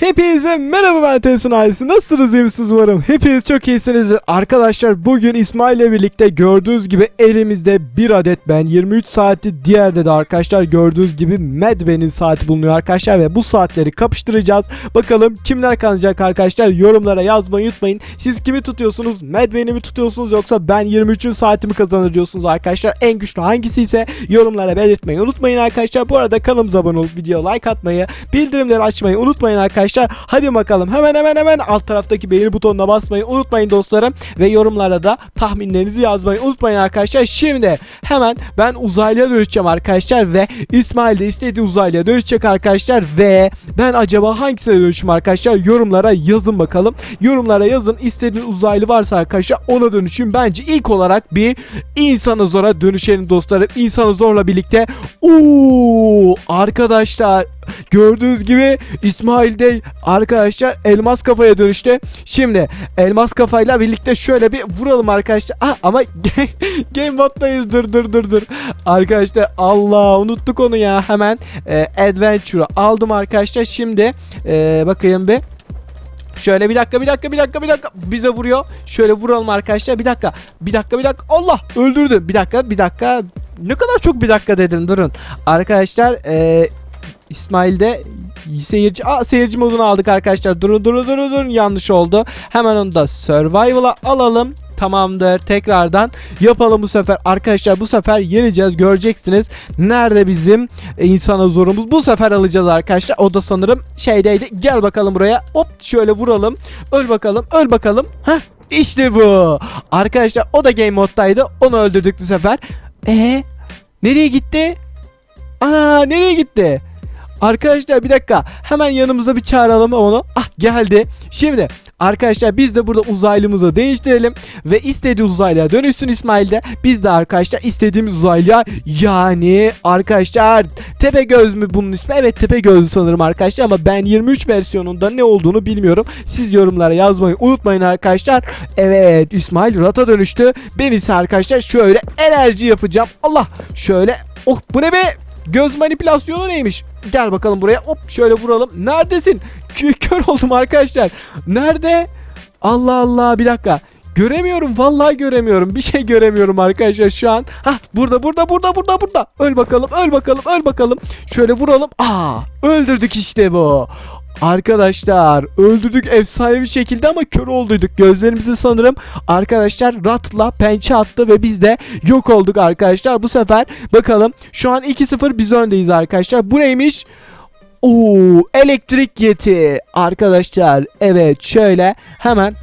Hepinize merhaba ben Tensin ailesi. Nasılsınız iyi misiniz umarım? Hepiniz çok iyisinizdir. Arkadaşlar bugün İsmail ile birlikte gördüğünüz gibi elimizde bir adet ben 23 saati diğerde de arkadaşlar gördüğünüz gibi Medben'in saati bulunuyor arkadaşlar ve bu saatleri kapıştıracağız. Bakalım kimler kazanacak arkadaşlar yorumlara yazmayı unutmayın. Siz kimi tutuyorsunuz? Medben'i mi tutuyorsunuz yoksa ben 23'ün saatimi kazanır diyorsunuz arkadaşlar. En güçlü hangisi ise yorumlara belirtmeyi unutmayın arkadaşlar. Bu arada kanalımıza abone olup video like atmayı, bildirimleri açmayı unutmayın arkadaşlar. Hadi bakalım hemen hemen hemen alt taraftaki beğeni butonuna basmayı unutmayın dostlarım. Ve yorumlara da tahminlerinizi yazmayı unutmayın arkadaşlar. Şimdi hemen ben uzaylıya dönüşeceğim arkadaşlar ve İsmail de istediği uzaylıya dönüşecek arkadaşlar ve ben acaba hangisine dönüşüm arkadaşlar yorumlara yazın bakalım. Yorumlara yazın istediğiniz uzaylı varsa arkadaşlar ona dönüşün. Bence ilk olarak bir insanı zora dönüşelim dostlarım. İnsanı zorla birlikte Uuu arkadaşlar gördüğünüz gibi İsmail de arkadaşlar elmas kafaya dönüştü. Şimdi elmas kafayla birlikte şöyle bir vuralım arkadaşlar. Ah ama game moddayız dur dur dur dur. Arkadaşlar Allah unuttuk onu ya hemen e, adventure'ı aldım arkadaşlar. Şimdi e, bakayım bir. Şöyle bir dakika bir dakika bir dakika bir dakika bize vuruyor. Şöyle vuralım arkadaşlar. Bir dakika. Bir dakika bir dakika. Allah öldürdü. Bir dakika bir dakika. Ne kadar çok bir dakika dedim durun. Arkadaşlar eee İsmail'de seyirci Aa, seyirci modunu aldık arkadaşlar. Durun durun durun durun yanlış oldu. Hemen onu da survival'a alalım. Tamamdır. Tekrardan yapalım bu sefer. Arkadaşlar bu sefer yeneceğiz. Göreceksiniz. Nerede bizim insana zorumuz? Bu sefer alacağız arkadaşlar. O da sanırım şeydeydi. Gel bakalım buraya. Hop şöyle vuralım. Öl bakalım. Öl bakalım. Heh. İşte bu. Arkadaşlar o da game moddaydı. Onu öldürdük bu sefer. E nereye gitti? Aa nereye gitti? Arkadaşlar bir dakika hemen yanımıza bir çağıralım onu. Ah geldi. Şimdi arkadaşlar biz de burada uzaylımızı değiştirelim ve istediği uzaylıya dönüşsün İsmail'de. Biz de arkadaşlar istediğimiz uzaylıya yani arkadaşlar tepe göz mü bunun ismi? Evet tepe gözlü sanırım arkadaşlar ama ben 23 versiyonunda ne olduğunu bilmiyorum. Siz yorumlara yazmayı unutmayın arkadaşlar. Evet İsmail rata dönüştü. Ben ise arkadaşlar şöyle enerji yapacağım. Allah şöyle oh bu ne be? Göz manipülasyonu neymiş? Gel bakalım buraya. Hop şöyle vuralım. Neredesin? Kö- kör oldum arkadaşlar. Nerede? Allah Allah bir dakika. Göremiyorum vallahi göremiyorum. Bir şey göremiyorum arkadaşlar şu an. Hah burada burada burada burada burada. Öl bakalım öl bakalım öl bakalım. Şöyle vuralım. Aa öldürdük işte bu. Arkadaşlar öldürdük efsane bir şekilde ama kör olduyduk. Gözlerimizi sanırım arkadaşlar ratla pençe attı ve biz de yok olduk arkadaşlar. Bu sefer bakalım şu an 2-0 biz öndeyiz arkadaşlar. Bu neymiş? Oo elektrik yeti arkadaşlar. Evet şöyle hemen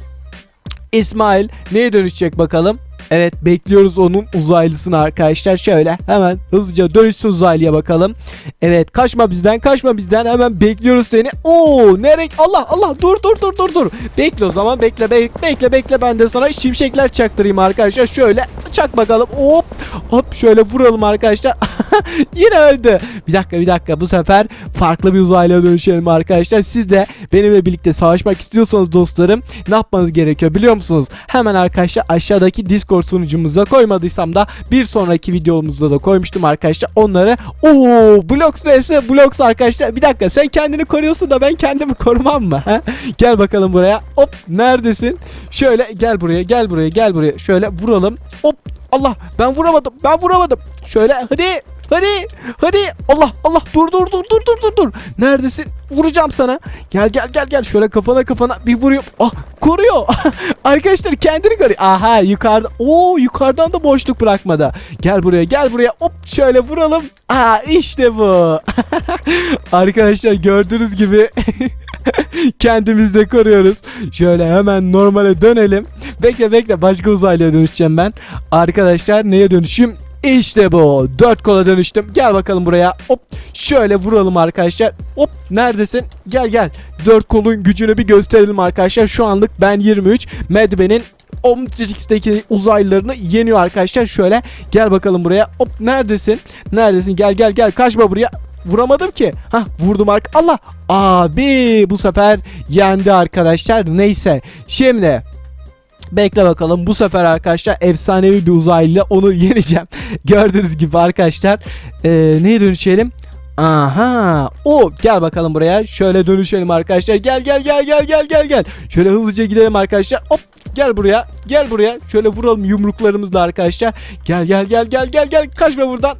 İsmail neye dönüşecek bakalım. Evet bekliyoruz onun uzaylısını arkadaşlar. Şöyle hemen hızlıca dönüşsün uzaylıya bakalım. Evet kaçma bizden kaçma bizden hemen bekliyoruz seni. Oo nereye Allah Allah dur dur dur dur dur. Bekle o zaman bekle bekle bekle bekle ben de sana şimşekler çaktırayım arkadaşlar. Şöyle çak bakalım. Hop hop şöyle vuralım arkadaşlar. Yine öldü. Bir dakika bir dakika bu sefer farklı bir uzaylıya dönüşelim arkadaşlar. Siz de benimle birlikte savaşmak istiyorsanız dostlarım ne yapmanız gerekiyor biliyor musunuz? Hemen arkadaşlar aşağıdaki Discord sunucumuza koymadıysam da bir sonraki videomuzda da koymuştum arkadaşlar. Onları ooo Blox vs Blox arkadaşlar. Bir dakika sen kendini koruyorsun da ben kendimi korumam mı? Gel bakalım buraya. Hop neredesin? Şöyle gel buraya gel buraya gel buraya. Şöyle vuralım. Hop Allah ben vuramadım ben vuramadım. Şöyle hadi hadi hadi Allah Allah dur dur dur dur dur dur dur. Neredesin? Vuracağım sana. Gel gel gel gel şöyle kafana kafana bir vuruyor. Ah koruyor. Arkadaşlar kendini koruyor. Aha yukarıda. Oo yukarıdan da boşluk bırakmadı. Gel buraya gel buraya. Hop şöyle vuralım. Aa işte bu. Arkadaşlar gördüğünüz gibi kendimizi de koruyoruz. Şöyle hemen normale dönelim. Bekle bekle başka uzaylıya dönüşeceğim ben. Arkadaşlar neye dönüşeyim? İşte bu. Dört kola dönüştüm. Gel bakalım buraya. Hop. Şöyle vuralım arkadaşlar. Hop. Neredesin? Gel gel. Dört kolun gücünü bir gösterelim arkadaşlar. Şu anlık ben 23. Medben'in Omnitrix'teki uzaylılarını yeniyor arkadaşlar. Şöyle gel bakalım buraya. Hop neredesin? Neredesin? Gel gel gel. Kaçma buraya. Vuramadım ki. Hah vurdum ark. Allah. Abi bu sefer yendi arkadaşlar. Neyse. Şimdi Bekle bakalım bu sefer arkadaşlar efsanevi bir uzaylıyla onu yeneceğim. Gördüğünüz gibi arkadaşlar ee, neye dönüşelim? Aha. O gel bakalım buraya. Şöyle dönüşelim arkadaşlar. Gel gel gel gel gel gel gel. Şöyle hızlıca gidelim arkadaşlar. Hop gel buraya. Gel buraya. Şöyle vuralım yumruklarımızla arkadaşlar. Gel gel gel gel gel gel. Kaçma buradan.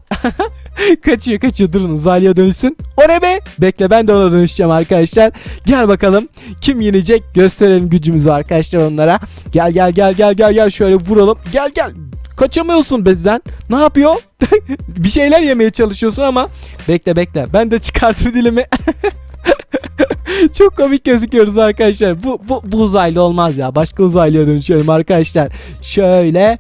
kaçıyor kaçıyor. Durun uzaylıya dönüşsün. O ne be? Bekle ben de ona dönüşeceğim arkadaşlar. Gel bakalım. Kim yenecek? Gösterelim gücümüzü arkadaşlar onlara. Gel gel gel gel gel gel. Şöyle vuralım. Gel gel. Kaçamıyorsun bizden. Ne yapıyor? bir şeyler yemeye çalışıyorsun ama bekle bekle. Ben de çıkarttım dilimi. Çok komik gözüküyoruz arkadaşlar. Bu, bu, bu uzaylı olmaz ya. Başka uzaylıya dönüşelim arkadaşlar. Şöyle.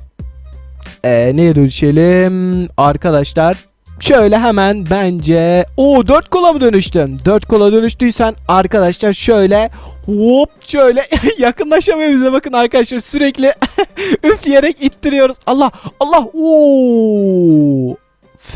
Ee, neye dönüşelim? Arkadaşlar. Şöyle hemen bence. Oo 4 kola mı dönüştün? 4 kola dönüştüysen arkadaşlar şöyle hop şöyle yakınlaşamıyor bize bakın arkadaşlar sürekli üfleyerek ittiriyoruz. Allah Allah oo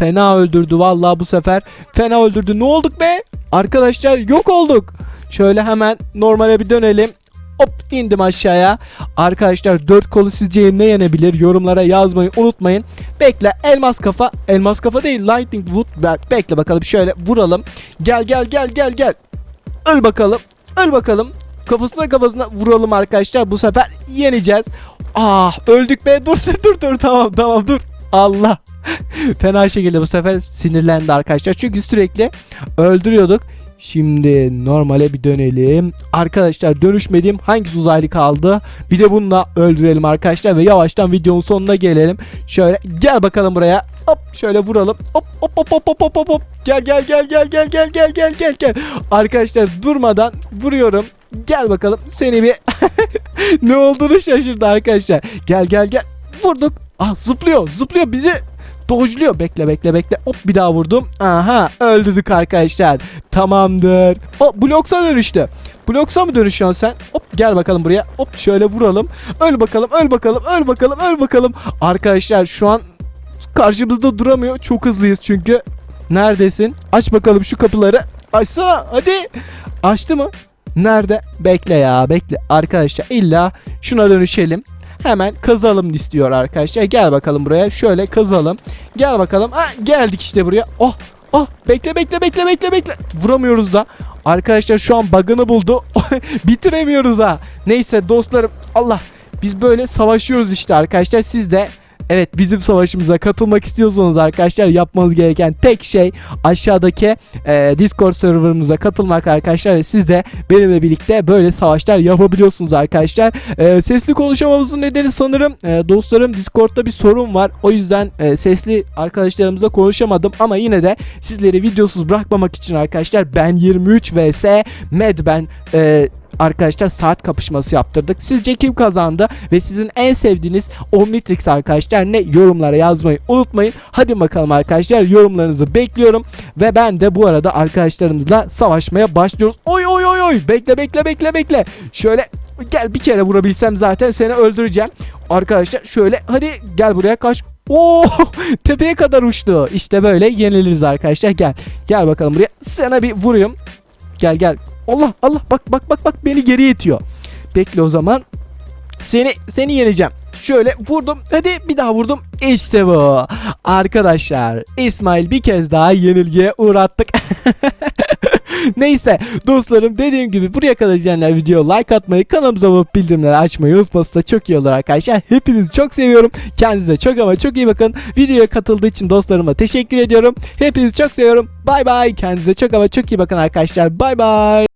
fena öldürdü vallahi bu sefer. Fena öldürdü. Ne olduk be? Arkadaşlar yok olduk. Şöyle hemen normale bir dönelim. Hop indim aşağıya. Arkadaşlar dört kolu sizce ne yenebilir? Yorumlara yazmayı unutmayın. Bekle elmas kafa. Elmas kafa değil lightning wood. Be- Bekle bakalım şöyle vuralım. Gel gel gel gel gel. Öl bakalım. Öl bakalım. Kafasına kafasına vuralım arkadaşlar. Bu sefer yeneceğiz. Ah öldük be. Dur dur dur dur. Tamam tamam dur. Allah. Fena şekilde bu sefer sinirlendi arkadaşlar. Çünkü sürekli öldürüyorduk. Şimdi normale bir dönelim. Arkadaşlar dönüşmediğim hangisi uzaylı kaldı? Bir de bununla öldürelim arkadaşlar ve yavaştan videonun sonuna gelelim. Şöyle gel bakalım buraya. Hop şöyle vuralım. Hop hop hop hop hop hop hop. Gel gel gel gel gel gel gel gel gel gel. Arkadaşlar durmadan vuruyorum. Gel bakalım seni bir ne olduğunu şaşırdı arkadaşlar. Gel gel gel. Vurduk. Ah zıplıyor zıplıyor bizi dojluyor. Bekle bekle bekle. Hop bir daha vurdum. Aha öldürdük arkadaşlar. Tamamdır. O Blox'a dönüştü. Blox'a mı dönüşüyorsun sen? Hop gel bakalım buraya. Hop şöyle vuralım. Öl bakalım öl bakalım öl bakalım öl bakalım. Arkadaşlar şu an karşımızda duramıyor. Çok hızlıyız çünkü. Neredesin? Aç bakalım şu kapıları. Açsana hadi. Açtı mı? Nerede? Bekle ya bekle. Arkadaşlar illa şuna dönüşelim. Hemen kazalım istiyor arkadaşlar. Gel bakalım buraya. Şöyle kazalım. Gel bakalım. Ha, geldik işte buraya. Oh Oh bekle bekle bekle bekle bekle. Vuramıyoruz da. Arkadaşlar şu an bug'ını buldu. Bitiremiyoruz ha. Neyse dostlarım. Allah. Biz böyle savaşıyoruz işte arkadaşlar. Siz de Evet bizim savaşımıza katılmak istiyorsanız arkadaşlar yapmanız gereken tek şey aşağıdaki e, Discord serverımıza katılmak arkadaşlar ve siz de benimle birlikte böyle savaşlar yapabiliyorsunuz arkadaşlar. E, sesli konuşamamızın nedeni sanırım e, dostlarım Discord'da bir sorun var. O yüzden e, sesli arkadaşlarımızla konuşamadım ama yine de sizleri videosuz bırakmamak için arkadaşlar ben 23 vs Medben e, arkadaşlar saat kapışması yaptırdık. Sizce kim kazandı ve sizin en sevdiğiniz Omnitrix arkadaşlar ne yorumlara yazmayı unutmayın. Hadi bakalım arkadaşlar yorumlarınızı bekliyorum ve ben de bu arada arkadaşlarımızla savaşmaya başlıyoruz. Oy oy oy oy bekle bekle bekle bekle. Şöyle gel bir kere vurabilsem zaten seni öldüreceğim. Arkadaşlar şöyle hadi gel buraya kaç. Oo tepeye kadar uçtu. İşte böyle yeniliriz arkadaşlar. Gel. Gel bakalım buraya. Sana bir vurayım. Gel gel. Allah Allah bak bak bak bak beni geriye itiyor. Bekle o zaman. Seni seni yeneceğim. Şöyle vurdum. Hadi bir daha vurdum. İşte bu. Arkadaşlar İsmail bir kez daha yenilgiye uğrattık. Neyse dostlarım dediğim gibi buraya kadar izleyenler videoya like atmayı kanalımıza abone bildirimleri açmayı unutmasın da çok iyi olur arkadaşlar. Hepinizi çok seviyorum. Kendinize çok ama çok iyi bakın. Videoya katıldığı için dostlarıma teşekkür ediyorum. Hepinizi çok seviyorum. Bay bay. Kendinize çok ama çok iyi bakın arkadaşlar. Bay bay.